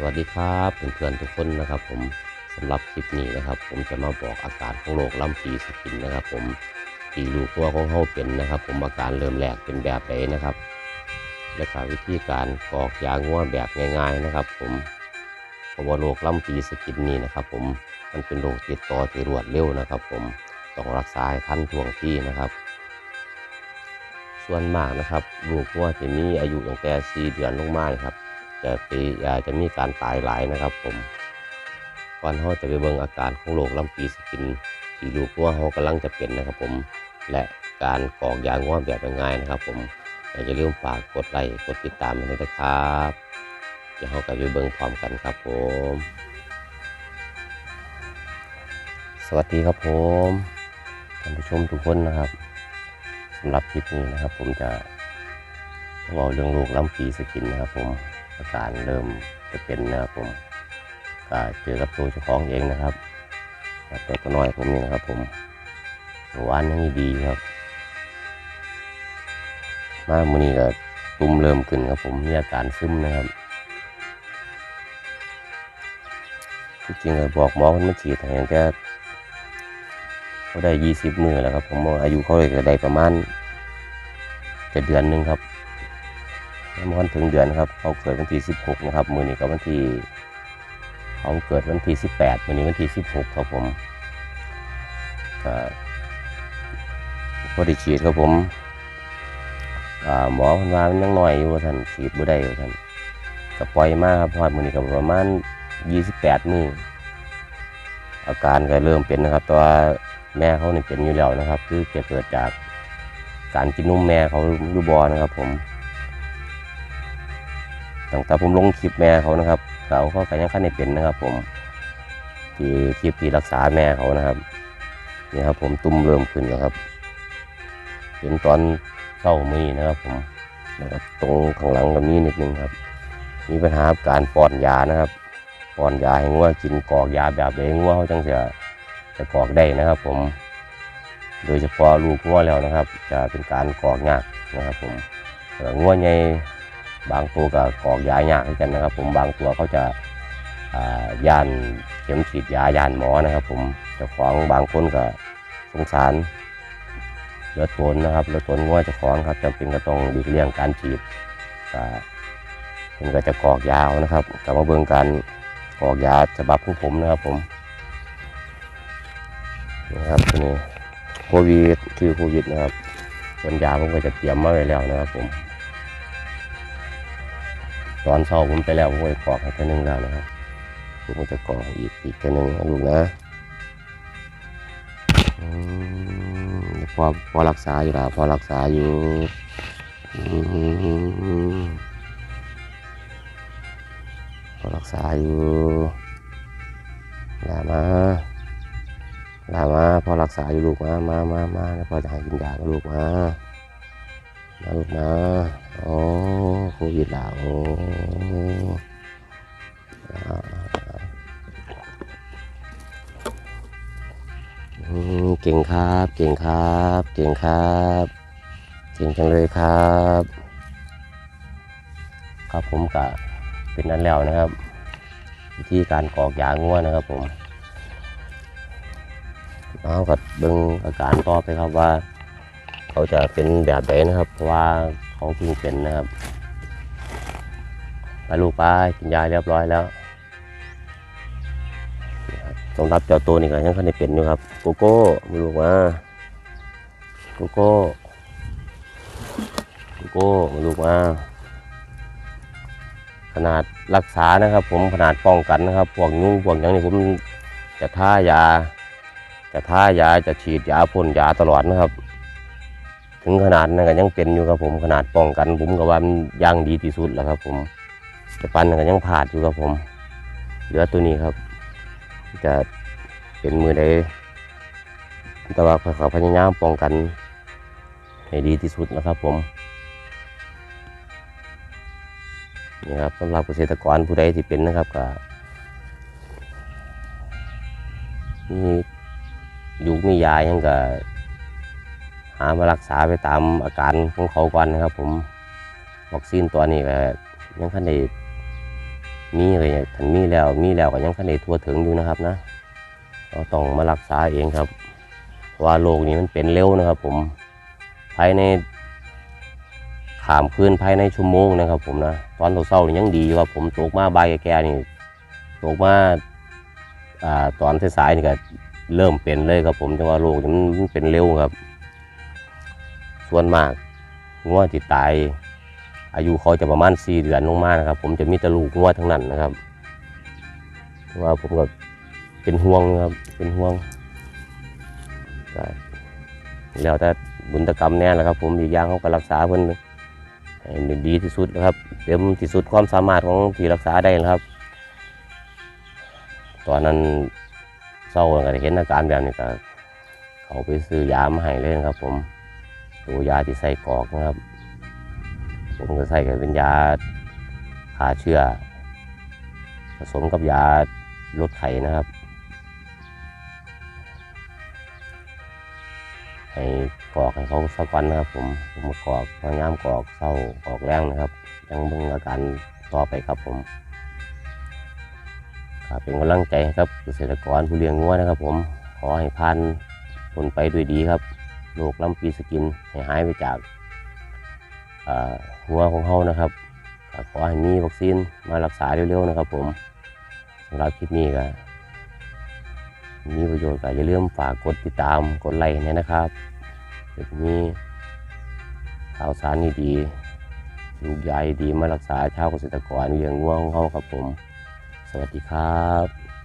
สวัสดีครับเพื่อนๆทุกคนนะครับ ผมสำหรับคลิปนี้นะครับ ผมจะมาบอกอาการของโรคลำปีสกินนะครับ ผมที่ลูกวัวของเขาเป็นนะครับ ผมอาการเริ่มแรกเป็นแบบไหนนะครับ และก็วิธีการกอกยางัวแบบง่าย ๆนะครับ ผมเพราะว่าโรคลำปีสกินนี้นะครับ ผมมันเป็นโรคติดต่อที่รวดเร็วนะครับ ผมต้องรักษาให้ทันท่วงที่นะครับส่วนมากนะครับลูกวัวที่มีอายุตั้งแต่ 4 เดือนลงมานะครับ จะปีอาจะมีการตายหลายนะครับ ผมก่อนเขาจะไปเบิ่งอาการของโรคลำปีสกินที่ลูกวัวเขากำลังจะเป็นนะครับ ผมและการกรอกยาง่วแบบง่ายนะครับ ผมอย่าลืมฝากกดไลค์กดติดตามด้วยนะครับเดี๋ยวเราก็ไปเบิ่งพร้อมกันครับ ผม สวัสดีครับผมท่านผู้ชมทุกคนนะครับสำหรับคลิปนี้นะครับ ผมจะเล่าเรื่องโรคลำปีสกินนะครับ ผม อาการเริ่มจะเป็นนะครับผมก็เจอกับตัวเจ้าของเองนะครับตัวตัวน้อยผมนี่นะครับ ผมเมื่อวานยังดีครับ มามื่อนี้ก็ตุ่มเริ่มขึ้นครับผมมีอาการซึมนะครับที่จริงก็บอกหมอคนมาฉีดให้ตั้งแต่เขาได้ยี่สิบมือแล้วครับ ผมอายุเขาเลยก็ได้ประมาณเจ็ดเดือนหนึงครับ ยังวันถึงเดือนครับเขาเกิดวันที่ 16 นะครับ มือนี้ก็วันที่เขาเกิดวันที่ 18 มือนี้วันที่ 16 ครับผมก็พอได้ฉีดครับผมหมอพันวามันยังน้อยอยู่ท่านฉีดบ่ได้ว่ท่านก็ปล่อยมากครับพราะว่ามือนี้ก็ประมาณ 28 มืออาการก็เริ่มเป็นนะครับ ตัวแม่เขาเนี่เป็นอยู่แล้วนะครับ คือจะเกิดจากการกินนมแม่เขาอยู่บอนะครับผม ตั้งแต่ผมลงคลิปแม่เขานะครับเขาเขาก็ยังขั้นในเป็นนะครับ ผมที่คลิปที่รักษาแม่เขานะครับนี่ครับ ผมตุ้มเริ่มขึ้นแล้วครับเห็นตอนเศร้ามีนะครับ ผมนะครับตรงข้างหลังก็มีนิดนึงครับ มีปัญหาการป้อนยานะครับป้อนยาให้งัวกินกอกยาแบบใดงัวเขาจังจะจะกอกได้นะครับ ผม โดยเฉพาะลูกงัวแล้วนะครับ จะเป็นการกอกยากนะครับ ผมเอ่องัวใหญ่ บางตัวก็กรอกยายากเหมือนกันนะครับ ผมบางตัวเขาจะย่านเข็มฉีดยายานหมอนะครับ ผมเจ้าของบางคนก็สงสารเหลือตนนะครับเหลือตนง่วเจ้าของครับจำเป็นก็ต้องดีกเลี่ยงการฉีดก็เพิ่นก็จะกรอกยาวนะครับกลับมาเบิ่งการกรอกยาฉบับของผมนะครับผมนี่ครับตัวนี้โควิดคือโควิดนะครับส่วนยาผมก็จะเตรียมมาไว้แล้วนะครับผม ตอนเช้าผมไปแล้วผมก็ไปกอกให้แค่นึงแล้วนะครับผมก็จะกอกอีกอีกแค่นึงนะลูกนะอืมพอพอรักษาอยู่ละพอรักษาอยู่อืมพอรักษาอยู่ลามาลามาพอรักษาอยู่ลูกมามามามาแล้วพอจะให้กินยาลูกมา มาลูกมาโอ้โควิดแล้วโอ้อ่เก่งครับ เก่งครับ เก่งครับ เก่งจังเลยครับ ครับผมกะเป็นนั้นแล้วนะครับวิธีการกรอกยาง่วนะครับผมเอากัดเบิ่งอาการต่อไปครับว่า เขาจะเป็นแบบไหนนะครับเพราะว่าเขาเพิ่งเป็นนะครับไปลูกไปกินยาเรียบร้อยแล้วสำหรับเจ้าตัวนี่ก็ยังคันได้เป็นอยู่ครับโกโก้มาลูกมาโกโก้โกโก้มาลูกมาขนาดรักษานะครับ ผมขนาดป้องกันนะครับพวกยุ่งพวกอย่างนี้ผมจะท่ายา จะท่ายาจะฉีดยาพ่นยาตลอดนะครับ ถึงขนาดนั้นก็ยังเป็นอยู่ครับผมขนาดป้องกันผมก็ว่ามันย่างดีที่สุดแล้วครับผมแต่ปันก็ยังผาดอยู่ครับผมเหลือตัวนี้ครับ จะเป็นมือใดแต่ว่าขอพยายามป้องกันให้ดีที่สุดนะครับผมนี่ครับสำหรับเกษตรกรผู้ใดที่เป็นนะครับก็มียุกมียายังก็ หามารักษาไปตามอาการของเขาก่อนนะครับ ผมวัคซีนตัวนี้ก็ยังคันได้มีเลยทันมีแล้วมีแล้วก็ยังคันได้ทั่วถึงอยู่นะครับนะเราต้องมารักษาเองครับเพราะว่าโรคนี้มันเป็นเร็วนะครับ ผมภายในขามคืนภายในชั่วโมงนะครับ ผมนะตอนเช้าๆนี่ยังดีอยู่ครับผมตกมาใบาแก่ๆนี่ตกมาอ่าตอนสายๆนี่ก็เริ่มเป็นเลยครับผมแต่ว่าโรคนี้มันมันเป็นเร็วครับ ส่วนมากงัวที่ตาย อายุเขาจะประมาณสี่เดือนลงมานะครับ ผมจะมีแต่ลูกงัวทั้งนั้นนะครับว่าผมก็เป็นห่วงครับเป็นห่วงแล้วแต่บุญตกรรมแน่แหละครับ ผมอีกอย่างเขาก็รักษาเพิ่นดีที่สุดนะครับเต็มที่สุดความสามารถของที่รักษาได้นะครับ ตอนนั้นเศร้าก็เห็นอาการแบบนี้ก็เขาไปซื้อยามาให้เลยนะครับผม ตัวยาที่ใส่กอกนะครับ ผมก็ใส่กันเป็นยาฆ่าเชื้อผสมกับยาลดไข้นะครับให้กอกให้เขาสักวันนะครับ ผมผมกอกพยายามกอกเศร้ากอกแรงนะครับ ยังเบิ่งอาการต่อไปครับผมครับเป็นกำลังใจครับเกษตรกรผู้เลี้ยงงัวนะครับ ผมขอให้พันผลไปด้วยดีครับ โรคลำปีสกินให้หายไปจากหัวของเขานะครับขอให้มีวัคซีนมารักษาเร็วๆนะครับ ผมสำหรับคลิปนี้ก็มีประโยชน์ก็อย่าลืมฝากกดติดตามกดไลค์เนี่ยนะครับเดี๋ยวมีข่าวสารดีๆลูกใหญ่ดีมารักษาชาวเกษตรกรเลี้ยงงัวของเขาครับผม สวัสดีครับ